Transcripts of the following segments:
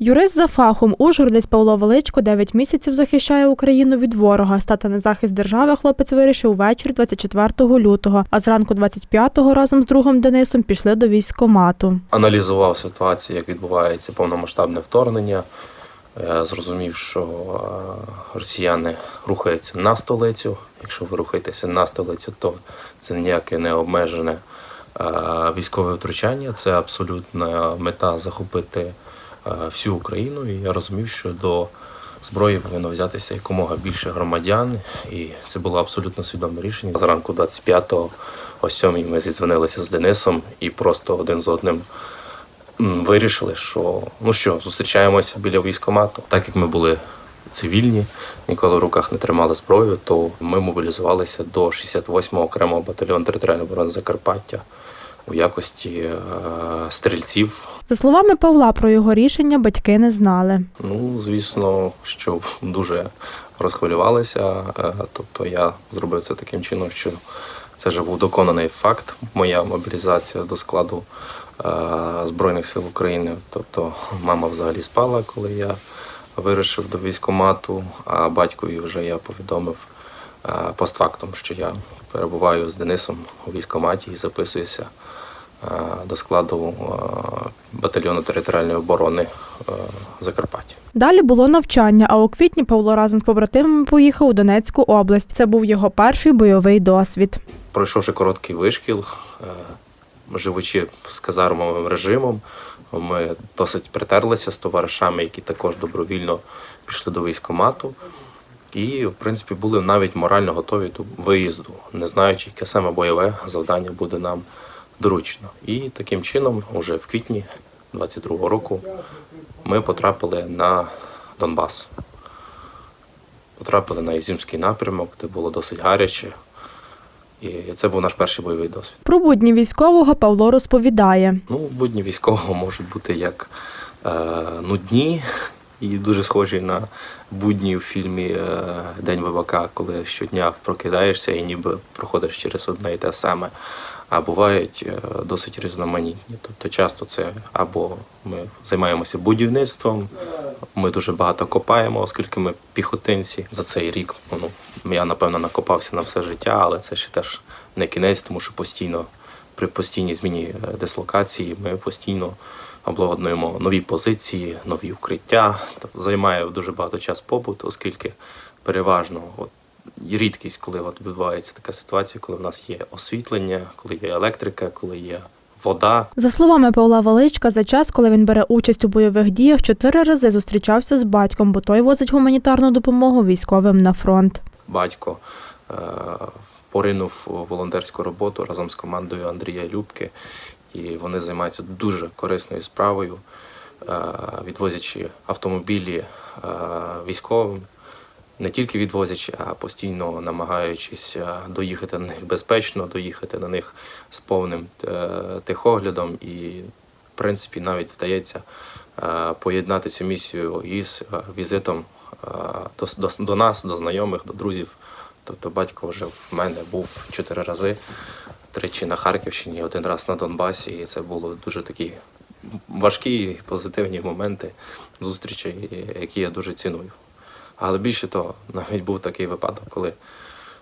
Юрист за фахом Ужгородець Павло Величко 9 місяців захищає Україну від ворога. Стати на захист держави хлопець вирішив увечері 24 лютого, а зранку 25-го разом з другом Денисом пішли до військкомату. аналізував ситуацію, як відбувається повномасштабне вторгнення. Е, Зрозумів, що е, росіяни рухаються на столицю. Якщо ви рухаєтеся на столицю, то це ніяке не обмежене е, військове втручання. Це абсолютна мета захопити всю Україну. І я розумів, що до зброї повинно взятися якомога більше громадян, і це було абсолютно свідоме рішення. Зранку 25-го о 7 ми зідзвонилися з Денисом і просто один з одним вирішили, що ну що, зустрічаємося біля військкомату. Так як ми були цивільні, ніколи в руках не тримали зброю, то ми мобілізувалися до 68-го окремого батальйону територіальної оборони Закарпаття у якості е, стрільців. За словами Павла, про його рішення батьки не знали. Ну, звісно, що дуже розхвилювалися. Е, Тобто я зробив це таким чином, що це вже був доконаний факт, моя мобілізація до складу е, Збройних сил України. Тобто мама взагалі спала, коли я вирішив до військкомату, а батькові вже я повідомив е, постфактум, що я перебуваю з Денисом у військкоматі і записуюся е, до складу е, батальйону територіальної оборони Закарпаття. Далі було навчання, а у квітні Павло разом з побратимами поїхав у Донецьку область. Це був його перший бойовий досвід. Пройшовши короткий вишкіл, живучи з казармовим режимом, ми досить притерлися з товаришами, які також добровільно пішли до військкомату. І, в принципі, були навіть морально готові до виїзду, не знаючи, яке саме бойове завдання буде нам доручено. І таким чином, уже в квітні 22-го року, ми потрапили на Донбас. Потрапили на Ізюмський напрямок, де було досить гаряче. І це був наш перший бойовий досвід. Про будні військового Павло розповідає. Ну, будні військового можуть бути як е, нудні і дуже схожі на будні в фільмі е, День ВВК, коли щодня прокидаєшся і ніби проходиш через одне і те саме. А бувають е, досить різноманітні. Тобто часто це або ми займаємося будівництвом, ми дуже багато копаємо, оскільки ми піхотинці. За цей рік ну, я напевно накопався на все життя, але це ще теж не кінець, тому що постійно при постійній зміні е, дислокації ми постійно обладнуємо нові позиції, нові укриття. Тобто займає дуже багато час побут, оскільки переважно от, рідкість, коли от відбувається така ситуація, коли в нас є освітлення, коли є електрика, коли є вода, За словами Павла Величка, за час, коли він бере участь у бойових діях, чотири рази зустрічався з батьком, бо той возить гуманітарну допомогу військовим на фронт. батько е, поринув у волонтерську роботу разом з командою Андрія Любки, і вони займаються дуже корисною справою, е, відвозячи автомобілі е, військовим. Не тільки відвозячи, а постійно намагаючись е, доїхати на них безпечно, доїхати на них з повним техоглядом, і в принципі навіть вдається поєднати цю місію із візитом до, до нас, до знайомих, до друзів. Тобто батько вже в мене був чотири рази, тричі на Харківщині, один раз на Донбасі. І це було дуже такі важкі, позитивні моменти зустрічі, які я дуже ціную. Але більше того, навіть був такий випадок, коли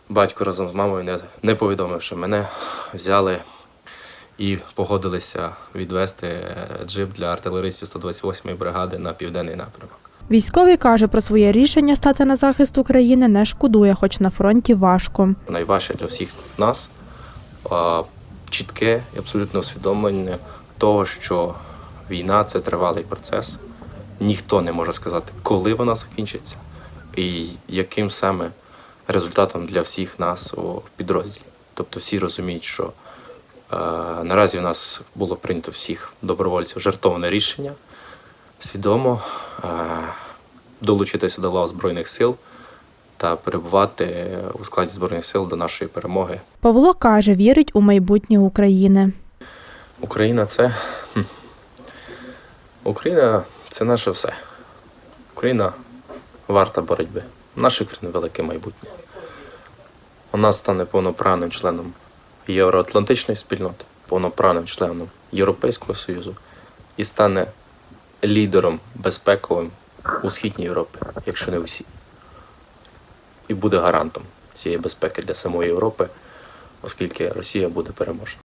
батько разом з мамою, не, не повідомивши мене, взяли і погодилися відвести е, джип для артилеристів 128-ї бригади на південний напрямок. Військовий каже про своє рішення стати на захист України не шкодує, хоч на фронті важко. найважче для всіх нас чітке і абсолютне усвідомлення того, що війна це тривалий процес. Ніхто не може сказати, коли вона закінчиться, і яким саме результатом для всіх нас у підрозділі. Тобто всі розуміють, що е, наразі в нас було прийнято всіх добровольців жертовне рішення свідомо е, долучитися до лав Збройних сил та перебувати у складі Збройних сил до нашої перемоги. Павло каже, вірить у майбутнє України. Україна це. Україна це наше все. Україна варта боротьби. Наше країни велике майбутнє. Вона стане повноправним членом Євроатлантичної спільноти, повноправним членом Європейського Союзу і стане лідером безпековим у східній Європі, якщо не усій. І буде гарантом цієї безпеки для самої Європи, оскільки Росія буде переможена.